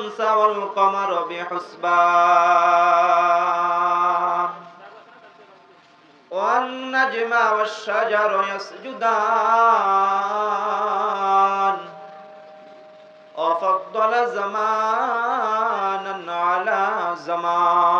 والشمس والقمر بحسبان والنجم والشجر يسجدان. وفضل زمانا على زمان.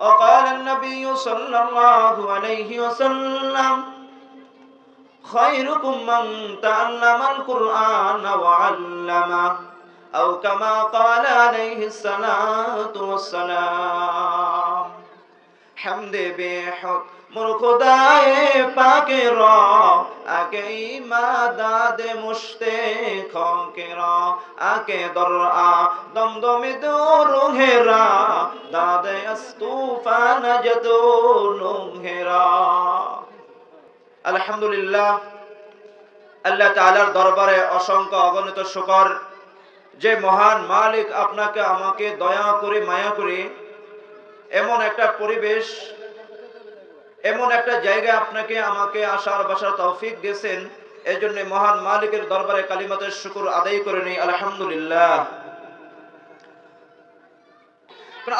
وقال النبي صلى الله عليه وسلم خيركم من تعلم القرآن وعلمه أو كما قال عليه الصلاة والسلام حمد بحق مرخدائے پاک را اکی مداد مشتاقوں کے را আকে درعا دمدم دور را داد استوفا نجدون را আলহামদুলিল্লাহ, আল্লাহ তালার দরবারে অসংখ্য অগণিত শুকর। যে মহান মালিক আপনাকে আমাকে দয়া করে, মায়া করে এমন একটা পরিবেশ এমন একটা জায়গায় আপনাকে, আমাকে আসার, বাসার তৌফিক দিয়েছেন। এই জন্য মহান মালিকের দরবারে কালিমাতের শুকুর আদায় করে নেই, আলহামদুলিল্লাহ।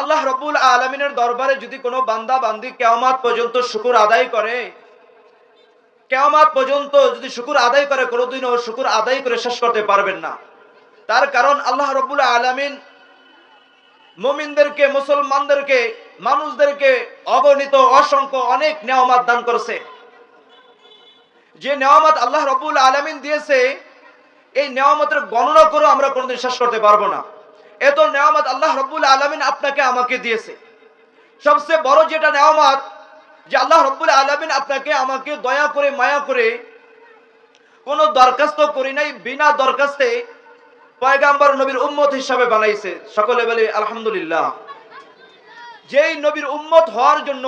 আল্লাহ রব্বুল আলমিনের দরবারে যদি কোনো বান্দা, বান্দি কেয়ামাত পর্যন্ত শুকুর আদায় করে, কেয়ামাত পর্যন্ত যদি শুকুর আদায় করে, কোনোদিনও শুকুর আদায় করে শেষ করতে পারবেন না। তার কারণ আল্লাহ রব্বুল আলমিন মুমিনদেরকে, মুসলমানদেরকে মানুষদেরকে অগণিত, অসংখ্য, অনেক নেওয়ামাত দান করেছে। যে নেওয়ামাত আল্লাহ রব্বুল আলমিন দিয়েছে, এই নেওয়ামতের গণনা করে আমরা কোনোদিন শেষ করতে পারব না। এত নেওয়ামত আল্লাহ রব্বুল আলমিন আপনাকে, আমাকে দিয়েছে। সবচেয়ে বড় যেটা নেওয়ামত যে আল্লাহ রব্বুল আলমিন আপনাকে, আমাকে দয়া করে, মায়া করে কোনো দরখাস্ত করি নাই, বিনা দরখাস্তে পয়গাম্বর নবীর উম্মত হিসাবে বানাইছে। সকলে বলে, আলহামদুলিল্লাহ। যেই নবীর উম্মত হওয়ার জন্য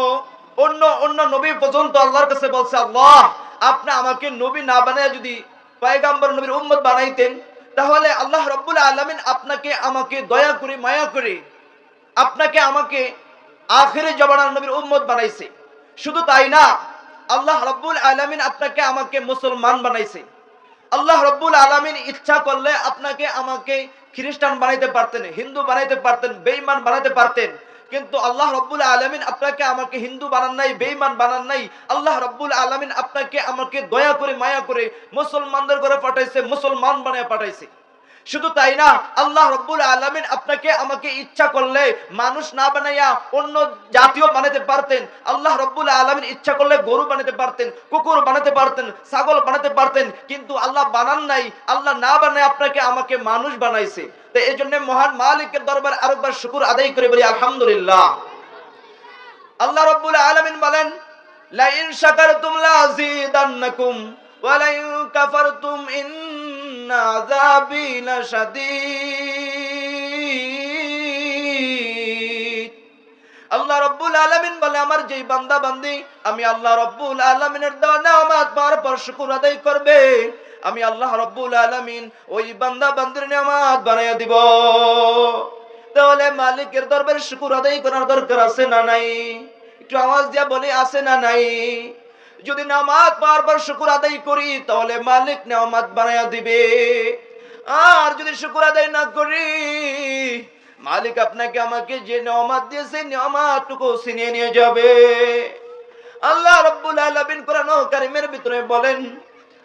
অন্য অন্য নবী পর্যন্ত আল্লাহর কাছে বলছে, আল্লাহ, আপনি আমাকে নবী না বানায় যদি পয়গাম্বর নবীর উম্মত বানাইতেন, তাহলে আল্লাহ রব্বুল আলমিন আপনাকে আমাকে দয়া করে, মায়া করে আপনাকে আমাকে আখেরে জবানার নবীর উম্মত বানাইছে। শুধু তাই না, আল্লাহ রব্বুল আলমিন আপনাকে আমাকে মুসলমান বানাইছে। আল্লাহ রব্বুল আলমিন ইচ্ছা করলে আপনাকে আমাকে খ্রিস্টান বানাইতে পারতেন, হিন্দু বানাইতে পারতেন, বেঈমান বানাইতে পারতেন। কিন্তু আল্লাহ রব্বুল আলমিন আপনাকে আমাকে হিন্দু বানান নাই বেইমান বানান নাই। আল্লাহ রব্বুল আলমিন আপনাকে আমাকে দয়া করে, মায়া করে মুসলমানদের করে পাঠাইছে, মুসলমান বানায় পাঠাইছে। শুধু তাই না, আল্লাহ রব্বুল আলমিন আপনাকে আমাকে ইচ্ছা করলে মানুষ না বানাইয়া অন্য জাতীয় বানাতে পারতেন। আল্লাহ রব্বুল আলমিন ইচ্ছা করলে গরু বানাতে পারতেন, কুকুর বানাতে পারতেন, ছাগল বানাতে পারতেন, কিন্তু আল্লাহ বানান নাই, আল্লাহ না বানায় আপনাকে আমাকে মানুষ বানাইছে। তো এই জন্য মহান মালিকের দরবার আরেকবার শুকুর আদায় করে বলি, আলহামদুলিল্লাহ। আল্লাহ রব্বুল আলমিন বলেন, লাইন শাকারতুম লাযীদান্নাকুম ওয়া লাইন কাফারতুম আযাবি লাশাদীদ আল্লাহ রব্বুল আলামিন বলে, আমার যেই বান্দা বান্দি আমি আল্লাহ রব্বুল আলামিনের দেওয়া পাওয়ার পর শুকর আদায় করবে। আমি আল্লাহ রব্বুল আলামিন ওই বান্দা বান্দির নেয়ামত বানাইয়া দিব। তাহলে মালিকের দরবারে শুকুর আদায় করার দরকার আছে না নাই? একটু আওয়াজ দিয়া বলি, আছে না নাই? যদি নামাজ বারবার শুকুর আদায় করি, তাহলে মালিক নামাজ বানাইয়া দিবে। আর যদি শুকুর আদায় না করি, মালিক আপনাকে আমাকে যে নেওয়ামাত দিয়েছে নেওয়ামাতটুকু ছিনিয়ে নিয়ে যাবে। আল্লাহ রব্বুল আলামিন কোরআন কারিমের ভিতরে বলেন,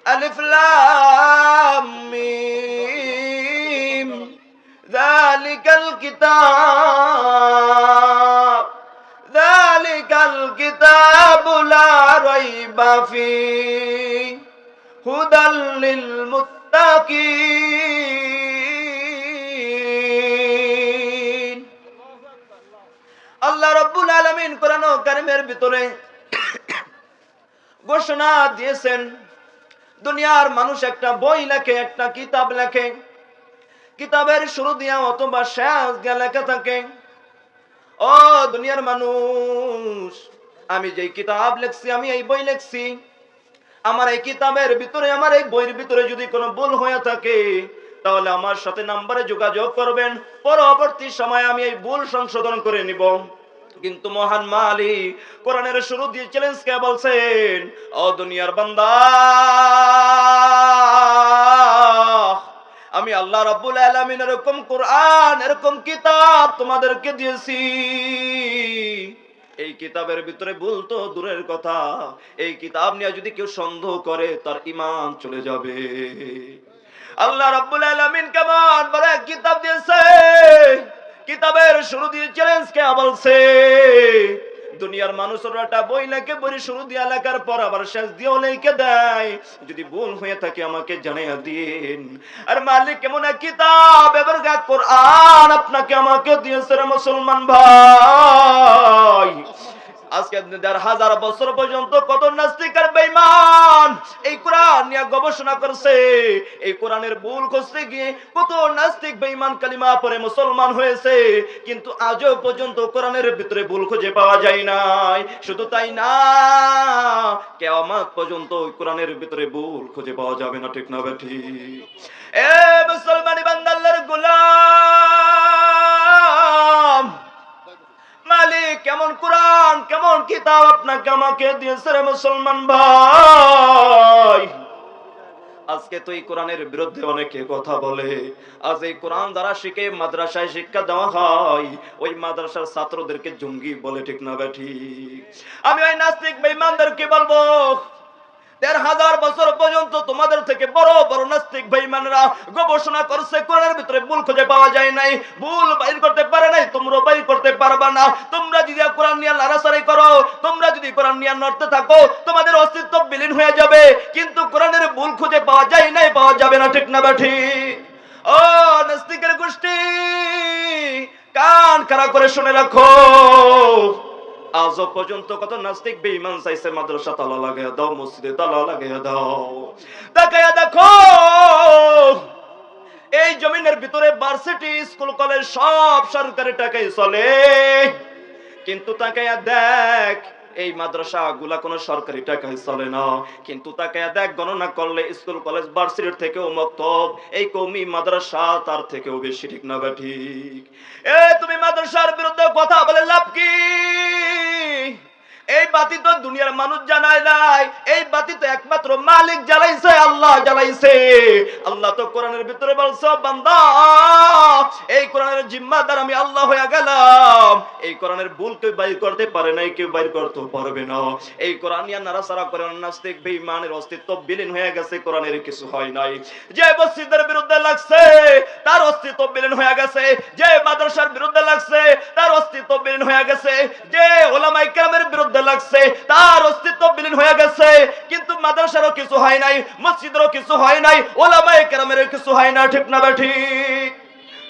আলিফ লাম মিম, যালিকাল কিতাব যালিকাল ফিহি হুদাল লিল মুত্তাকিন আল্লাহ রাব্বুল আলামিন কোরআন কারিমের ভিতরে ঘোষণা দিয়েছেন, দুনিয়ার মানুষ একটা বই লেখে, একটা কিতাব লেখে। কিতাবের শুরু দিয়া অথবা শেষ লেখা থাকে। ও দুনিয়ার মানুষ আমি যেই কিতাব লেখছি, আমি এই বই লেখছি। আমার এই কিতাবের ভিতরে, আমার এই বইয়ের ভিতরে যদি কোনো ভুল হয়ে থাকে, তাহলে আমার সাথে নাম্বারে যোগাযোগ করবেন। পরবর্তী সময় আমি এই ভুল সংশোধন করে নিব। কিন্তু মহান মালি কোরআনের শুরু দিয়ে চ্যালেঞ্জ কে বলছেন, ও দুনিয়ার বান্দা, আমি আল্লাহ রাব্বুল আলামিন এরকম কোরআন, এরকম কিতাব তোমাদেরকে দিয়েছি। কিতাবের ভিতরে বলতো দূরের কথা। এই কিতাব নিয়ে যদি কেউ সন্দেহ করে, তার ইমান চলে যাবে। আল্লাহ রাব্বুল আলামিন কেমন বড় কিতাব দিয়েছে। কিতাবের শুরু দিয়ে চ্যালেঞ্জ কে বলছে। দুনিয়ার মানুষ একটা বই লেখে বই শুরু দিয়া লেখার পর আবার শেষ দিয়েও লেখে দেয়। যদি ভুল হয়ে থাকে আমাকে জানাইয়া দিন। আর মালিক কেমন কিতাব, এবার গা কোরআন আপনাকে আমাকে দিয়েছে মুসলমান ভাই। আজকে দেড় হাজার বছর পর্যন্ত কত নাস্তিক আর বেঈমান এই কোরআন নিয়ে গবেষণা করছে। এই কোরআনের ভুল খুঁজতে গিয়ে কত নাস্তিক বেঈমান কালিমা পরে মুসলমান হয়েছে। কিন্তু আজও পর্যন্ত কোরআনের ভিতরে ভুল খুঁজে পাওয়া যায় নাই। শুধু তাই না, কেয়ামত পর্যন্ত ওই কোরআনের ভিতরে ভুল খুঁজে পাওয়া যাবে না, ঠিক না বেঠি এ মুসলমানি বান্দাল্লার গোলাম মালিক, কেমন কোরআন, কেমন কিতাব আপনাকে আমাকে দিয়েছে রে মুসলমান ভাই। আজকে তো এই কোরআনের বিরুদ্ধে অনেকে কথা বলে। আজ এই কোরআন দ্বারা শিখে মাদ্রাসায় শিক্ষা দেওয়া হয়, ওই মাদ্রাসার ছাত্রদেরকে জঙ্গি বলে ঠিক না ব্যাঠি আমি ওই নাস্তিক বেঈমানদেরকে বলব দেড় হাজার বছর পর্যন্ত তোমাদের থেকে বড় বড় নাস্তিক বেঈমানরা গবেষণা করছে, কোরআনের ভিতরে ভুল খুঁজে পাওয়া যায় নাই। ভুল বাইর করতে পারে নাই তোমরা বাইর করতে পারবা না। তোমরা যদি কোরআন নিয়ে লাড়াছাড়ি করো, তোমরা যদি কোরআন নিয়ে নড়তে থাকো, তোমাদের অস্তিত্ব বিলীন হয়ে যাবে। কিন্তু কোরআনের ভুল খুঁজে পাওয়া যায় নাই, পাওয়া যাবে না, ঠিক না ব্যাঠি ও নাস্তিকের গোষ্ঠী, কান খাড়া করে শুনে রাখো। আজও পর্যন্ত কত নাস্তিক বেঈমান চাইছে মাদ্রাসা তালা লাগাইয়া দাও, মসজিদে তালা লাগাইয়া দাও। তাকাইয়া দেখো, এই জমিনের ভিতরে ভার্সিটি স্কুল কলেজ সব সরকারি টাকায় চলে। কিন্তু তাকাইয়া দেখ এই মাদ্রাসা গুলা কোনো সরকারি টাকায় চলে না। কিন্তু তাকে দেখ, গণনা করলে স্কুল, কলেজ, ভার্সিটির থেকেও মক্তব। এই কমি মাদ্রাসা তার থেকেও বেশি, ঠিক না বা ঠিক। এ তুমি মাদ্রাসার বিরুদ্ধে কথা বলে লাভ কি? বাতি তো দুনিয়ার মানুষ জানায় নাই। এই বাতি তো একমাত্র মালিক জ্বালাইছে, আল্লাহ জ্বালাইছে। আল্লাহ তো কোরআনের ভিতরে বলছে বান্দা, এই কোরআনের জিম্মাদার আমি আল্লাহ হয়ে গেলাম। এই কোরআনের ভুল কেউ বাইর করতে পারে নাই, কেউ বাইর করতে পারবে না। এই কোরআন ইয়া নারাসারা করে নাস্তিক, বেঈমানের অস্তিত্ব বিলীন হয়ে গেছে, কোরআনের কিছু হয় নাই। যে মসজিদের বিরুদ্ধে লাগছে, তার অস্তিত্ব বিলীন হয়ে গেছে। যে মাদ্রাসার বিরুদ্ধে লাগছে, তার অস্তিত্ব বিলীন হয়ে গেছে। যে ওলামাই কেরামের বিরুদ্ধে লাগছে তার অস্তিত্ব বিলীন হয়ে গেছে। কিন্তু মাদ্রাসারও কিছু হয় নাই, মসজিদেরও কিছু হয় নাই ওলামাই কেরামের কিছু হয় না, ঠিক না ঠিক?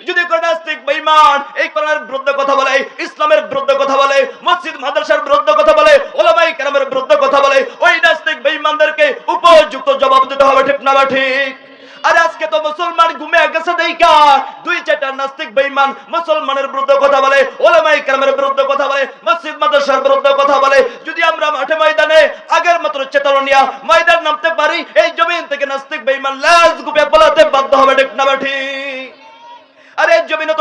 যদি কোন নাস্তিক, বেঈমান এই কোরআনের বিরুদ্ধে কথা বলে, ইসলামের বিরুদ্ধে কথা বলে, মসজিদ, মাদ্রাসার বিরুদ্ধে কথা বলে ওলামাই কেরামের বিরুদ্ধে কথা বলে, ওই নাস্তিক, বেঈমানদেরকে উপযুক্ত জবাব দিতে হবে, ঠিক না ঠিক? আর আজকে তো মুসলমান ঘুমে গেছে দেখা। দুই চারটা নাস্তিক বেঈমান মুসলমানের বিরুদ্ধে কথা বলে ওলামাই কালামের বিরুদ্ধে কথা বলে, মসজিদ মাদ্রাসার বিরুদ্ধে কথা বলে। যদি আমরা মাঠে ময়দানে আগের মতো চেতনা ময়দান নামতে পারি, এই জমিন থেকে নাস্তিক বেঈমান লাজ গুপে বলাতে বাধ্য হবে, ঠিক না ঠিক? জমিনে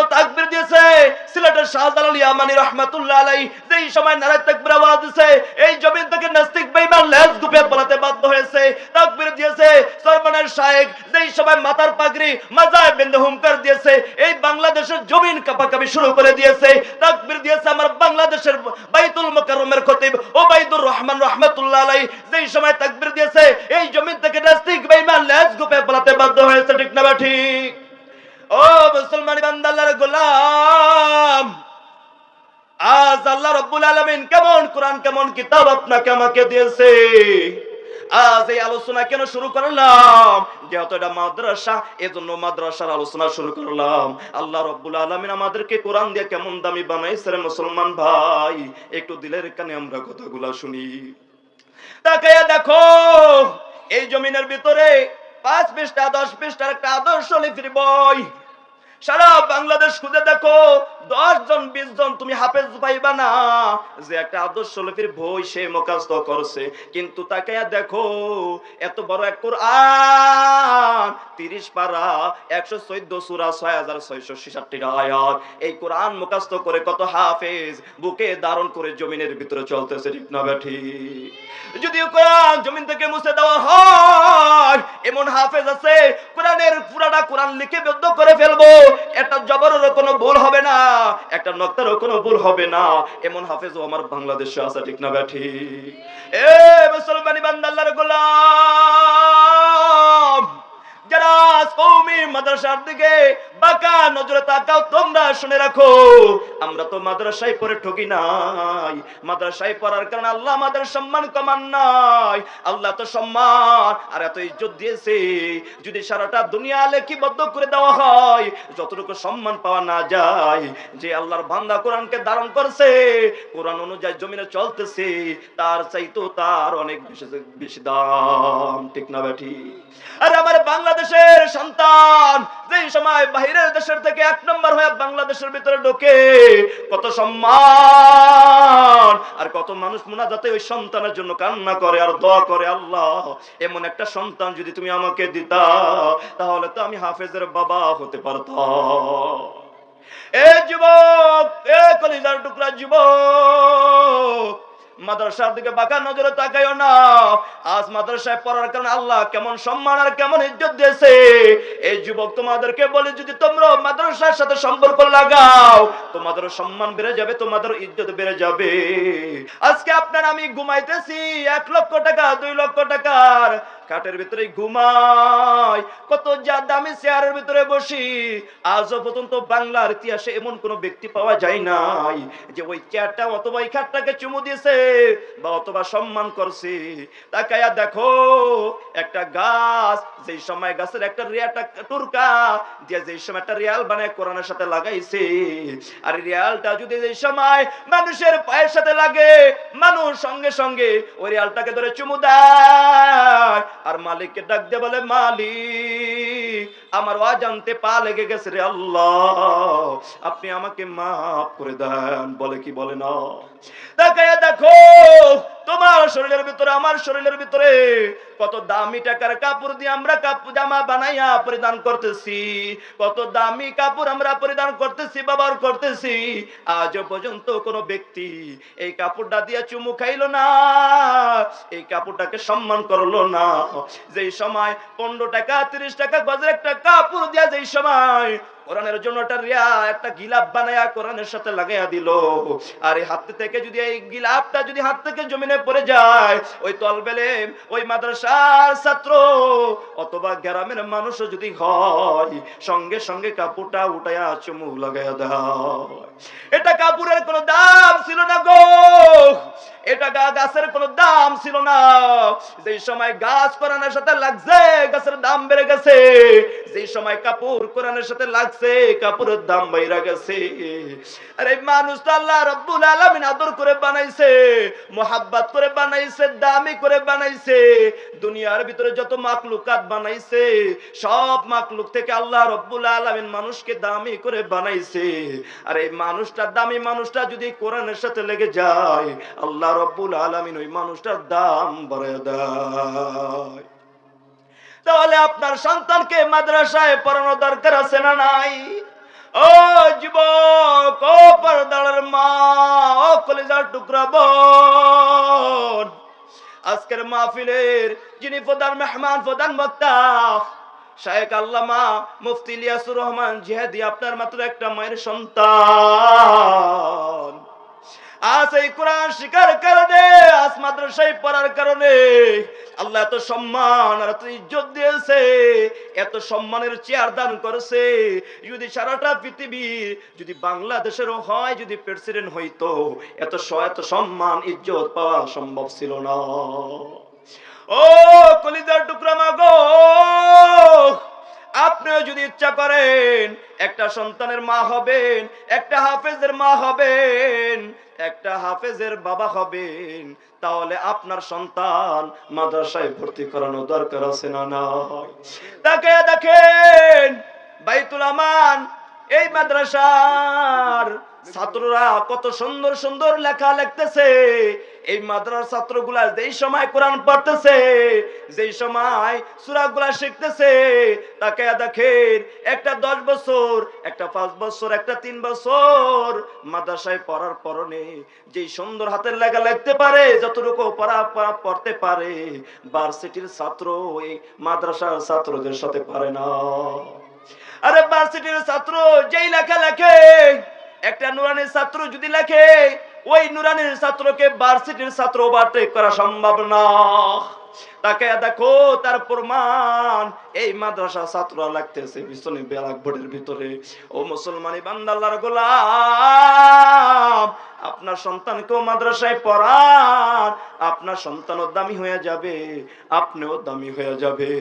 থেকে নাস্তিক বাংলাদেশের জমিন কাপাকাপি শুরু করে দিয়েছে। তাকবীর দিয়েছে আমার বাংলাদেশের বাইতুল মুকাররমের খতিব ওবাইদুর রহমান রহমাতুল্লাহ আলাই যেই সময় তাকবীর দিয়েছে, এই জমিন থেকে নাস্তিক বেঈমান লেজ গুপে পালাতে বাধ্য হয়েছে, ঠিক না ঠিক? ও মুসলমান বান্দাল্লাহর গোলাম, আজ আল্লাহ রব্বুল আলামিন কেমন, কোরআন কেমন, কিতাব আপনাকে আমাকে দিয়েছে। আজ এই আলোচনা কেন শুরু করলাম? যেহেতু এটা মাদ্রাসা, এজন্য মাদ্রাসার আলোচনা শুরু করলাম। আল্লাহ রব্বুল আলামিন আমাদেরকে কোরআন দিয়ে কেমন দামি বানাইছে রে মুসলমান ভাই? একটু দিলের কানে আমরা কথাগুলো শুনি। তাকাইয়া দেখো, এই জমিনের ভিতরে পাঁচ পৃষ্ঠা দশ পৃষ্ঠার একটা আদর্শ লিপির বই। সারা বাংলাদেশ খুঁজে দেখো দশ জন বিশ জন তুমি হাফেজ পাইবা না। যে একটা আদর্শ লিপির বই সে মুখাস্ত করছে, কিন্তু তাকে দেখো, এত বড় এক কোরআন, তিরিশ পারা, একশো চোদ্দ সুরা, ছয় হাজার ছয়শো ছেষট্টি আয়াত। এই কোরআন মুখাস্ত করে কত হাফেজ, বুকে ধারণ করে জমিনের ভিতরে চলতেছে, ঠিক না ব্যাঠি যদিও কোরআন জমিন থেকে মুছে দেওয়া হয়, এমন হাফেজ আছে, কোরআনের পুরাটা কোরআন লিখে বদ্ধ করে ফেলব। একটা জবরেরও কোনো ভুল হবে না, একটা নক্তারও কোনো ভুল হবে না। এমন হাফেজ ও আমার বাংলাদেশে আসা ঠিক না ব্যাঠি? এ মুসলমানি বান্দাল্লার গোলাম, যারা কৌমি মাদ্রাসার দিকে বাঁকা নজরে তাকাও, তোমরা শুনে রাখো। আমরা তো মাদ্রাসায় পড়ে ঠকি নাই। মাদ্রাসায় পড়ার কারণে আল্লাহ আমাদের সম্মান কমান নাই। আল্লাহ তো সম্মান, আর এত ইজ্জত দিয়েছে। যদি সারাটা দুনিয়া করে দেওয়া হয়, যতটুকু সম্মান পাওয়া না যায়, যে আল্লাহর বান্দা কোরআনকে ধারণ করছে, কোরআন অনুযায়ী জমিনে চলতেছে, তার চাইতো তার অনেক বেশি বেশি দাম। ঠিক না বেঠি আর আমার বাংলাদেশের সন্তান, যেই সময় বাহিরের দেশের থেকে এক নম্বর হয়ে বাংলাদেশের ভিতরে ঢোকে। কত সম্মান। আর কত মানুষ মোনাজাতে ওই সন্তানের জন্য কান্না করে আর দোয়া করে, আল্লাহ, এমন একটা সন্তান যদি তুমি আমাকে দিতা, তাহলে তো আমি হাফেজের বাবা হতে পারতাম। এ যুবক, এ কলিজার টুকরা যুবক মাদ্রাসার দিকে বাঁকা নজরে তাকাইও না। আজ মাদ্রাসায় পড়ার কারণে আল্লাহ কেমন সম্মান আর কেমন ইজ্জত দিয়েছে। এই যুবক তোমাদেরকে বলে, যদি তোমরা মাদ্রাসার সাথে সম্পর্ক লাগাও, তোমাদের সম্মান বেড়ে যাবে, তোমাদের ইজ্জত বেড়ে যাবে। আজকে আপনার আমি ঘুমাইতেছি, এক লক্ষ টাকা, দুই লক্ষ টাকার কাঠের ভিতরে ঘুমাই। কত যা দামি চেয়ারের ভিতরে বসি। আজও পর্যন্ত বাংলার ইতিহাসে এমন কোন ব্যক্তি পাওয়া যায় নাই যে ওই চেয়ারটা অথবা এই খাটটাকে চুমু দিয়েছে বা অথবা সম্মান করছে। তাকায়া দেখো, একটা গাছ, যেই সময় গাছের একটা রিয়াটা টুরকা দিয়ে যেই সময় একটা রিয়াল বানায় কোরআনের সাথে লাগাইছে। আর রিয়ালটা যদি যেই সময় মানুষের পায়ের সাথে লাগে, মানুষ সঙ্গে সঙ্গে ওই রিয়ালটাকে ধরে চুমু দেয়। আর মালিককে ডাক দিয়ে বলে, মালিক, আমার অজান্তে পা লেগে গেছে রে আল্লাহ। আপনি আমাকে মাফ করে দেন। বলে কি বলে না? দেখায় দেখো, তোমার শরীরের ভিতরে, আমার শরীরের ভিতরে কত দামি টাকার কাপড় দিয়ে আমরা কাপড় জামা বানাইয়া পরিধান করতেছি। কত দামি কাপড় আমরা পরিধান করতেছি, ব্যবহার করতেছি। আজও পর্যন্ত কোনো ব্যক্তি এই কাপড়টা দিয়ে চুমু খাইলো না, এই কাপড়টাকে সম্মান করল না। যেই সময় পনেরো টাকা, তিরিশ টাকা, গজের একটা কাপড় দিয়া যেই সময় কোরআনের জন্য একটা রিয়া, একটা গিলাপ বানায়া কোরআনের সাথে লাগাইয়া দিল। আর হাত থেকে যদি এই গিলাপটা যদি হাত থেকে জমিনে পড়ে যায়, ওই তলবেলে ওই মাদ্রাসার ছাত্র অথবা গ্রামের মানুষও যদি হয়, সঙ্গে সঙ্গে কাপড়টা উঠাইয়া চুমু লাগাইয়া দেয়। এটা কাপড়ের কোনো দাম ছিল না গো। এটা গাছের কোনো দাম ছিল না। যেই সময় গাছ কোরআনের সাথে লাগছে, গাছের দাম বেড়ে গেছে। যেই সময় কাপড় কোরআনের সাথে লাগছে কাপড়ের দাম বাইরা গেছে। আরে মানুষ আল্লাহ রব্বুল আলামিন আদর করে বানাইছে, মোহাব্বত করে বানাইছে, দামি করে বানাইছে। দুনিয়ার ভিতরে যত মাকলুকাত বানাইছে, সব মাকলুক থেকে আল্লাহ রব্বুল আলামিন মানুষকে দামি করে বানাইছে। আর এই মানুষটা, দামি মানুষটা যদি কোরআনের সাথে লেগে যায়, আল্লাহ রব্বুল আলামিন ওই মানুষটার দাম বাড়ায় দেয়। তাহলে আপনার সন্তানকে মাদ্রাসায় পড়ানো দরকার আছে না নাই? ও যুবক, ও পর্দার মা, ও কলেজার টুকরা বোন, আজকের মাহফিলের যিনি প্রধান মেহমান, প্রধান বক্তা, শায়েক আল্লামা মুফতি ইলিয়াসুর রহমান জিহাদি, আপনার মাত্র একটা মায়ের সন্তান। আজ এই কোরআন কারণে, আজ মাদ্রাসায় পড়ার কারণে আল্লাহ এত সম্মান আর এত ইজ্জত দিয়েছে, এত সম্মানের চেয়ার দান করেছে। যদি সারাটা পৃথিবীর যদি বাংলাদেশেরও হয়, যদি প্রেসিডেন্ট হইতো, এত এত সম্মান, ইজ্জত পাওয়া সম্ভব ছিল না। ও কলিজার টুকরা মাগো আপনিও যদি ইচ্ছা করেন, একটা সন্তানের মা হবেন, একটা হাফেজের মা হবেন, একটা হাফেজের বাবা হবেন, তাহলে আপনার সন্তান মাদ্রাসায় ভর্তি করানো দরকার আছে না তাকে দেখেন, বাইতুল আমান, এই মাদ্রাসার ছাত্ররা কত সুন্দর সুন্দর লেখা লিখতেছে। এই মাদ্রাসার ছাত্রগুলা যেই সময় কোরআন পড়তেছে, যেই সময় সূরাগুলা শিখতেছে তাকে দেখেন, একটা দশ বছর, একটা পাঁচ বছর, একটা তিন বছর মাদ্রাসায় পড়ার পরনে যেই সুন্দর হাতের লেখা লিখতে পারে, যতটুকু পড়া পড়া পড়তে পারে ভার্সিটির ছাত্র এই মাদ্রাসার ছাত্রদের সাথে পারে না। আরে ভার্সিটির ছাত্র যেই লেখা লেখে একটা নুরানির ছাত্র যদি লেখে, ওই নুরানির ছাত্রকে ভার্সিটির ছাত্র ওভারটেক করা সম্ভব না। তাকে দেখো, তার প্রমাণ, এই মাদ্রাসা ছাত্র লাগতেছে পিছনে ব্যারাক বোর্ডের ভিতরে। ও মুসলমানি বান্দাল্লার গোলাম, আপনার সন্তানকেও মাদ্রাসায় পড়ান, আপনার সন্তানও দামি হয়ে যাবে, আপনিও দামি হয়ে যাবে।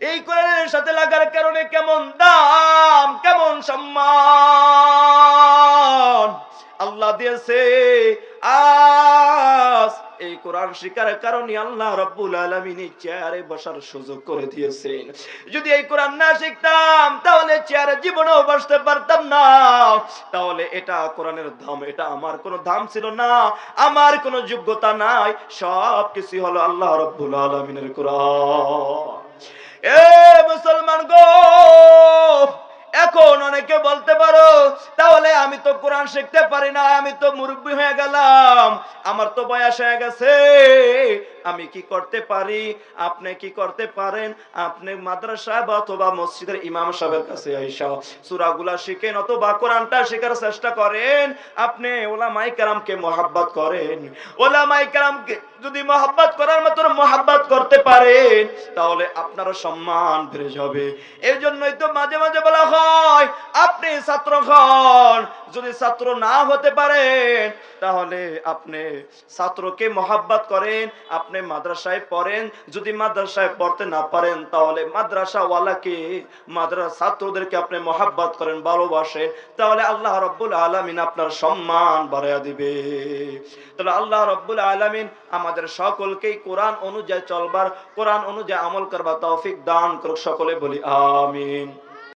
এই কোরআনের সাথে লাগার কারণে কেমন দাম, কেমন সম্মান? আল্লাহ দিয়েছে, আজ এই কোরআন শিকারের কারণে আল্লাহ রব্বুল আলমিন চেয়ারে বসার সুযোগ করে দিয়েছেন। যদি এই কোরআন না শিখতাম, তাহলে চেয়ারে জীবনেও বসতে পারতাম না। তাহলে এটা কোরআনের দাম, এটা আমার কোনো দাম ছিল না, আমার কোনো যোগ্যতা নাই সব কিছু হলো আল্লাহ রব্বুল আলমিনের কোরআন। এ মুসলমান গো, এখন অনেকে বলতে পারো, তাহলে আমি তো কোরআন শিখতে পারি না, আমি তো মুরব্বী হয়ে গেলাম, আমার তো বয়স হয়ে গেছে, আমি কি করতে পারি? আপনি কি করতে পারেন? আপনি মাদ্রাসা বা অথবা মসজিদের ইমাম সাহেবের কাছে সূরাগুলা শিখেন অথবা কোরআনটা শেখার চেষ্টা করেন, আপনি ওলামাই কেরামকে মোহাব্বত করেন। ওলামাই কেরামকে যদি মোহাব্বত করার মতো মোহাব্বত করতে পারেন তাহলে আপনারও সম্মান বেড়ে যাবে। এই জন্যই তো মাঝে মাঝে বলা হয়, আপনি ছাত্র হন, যদি ছাত্র না হতে পারেন, তাহলে আপনি ছাত্রকে মোহাব্বত করেন, আপনি মাদ্রাসায় পড়েন, যদি মাদ্রাসায় পড়তে না পারেন, তাহলে মাদ্রাসাওয়ালাকে, মাদ্রাসা ছাত্রদেরকে আপনি মোহাব্বত করেন, ভালোবাসেন, তাহলে আল্লাহ রব্বুল আলমিন আপনার সম্মান বাড়াইয়া দিবে। তাহলে আল্লাহ রব্বুল আলমিন আমাদের সকলকেই কোরআন অনুযায়ী চলবার, কোরআন অনুযায়ী আমল করবার তৌফিক দান করুক, সকলে বলি আমিন।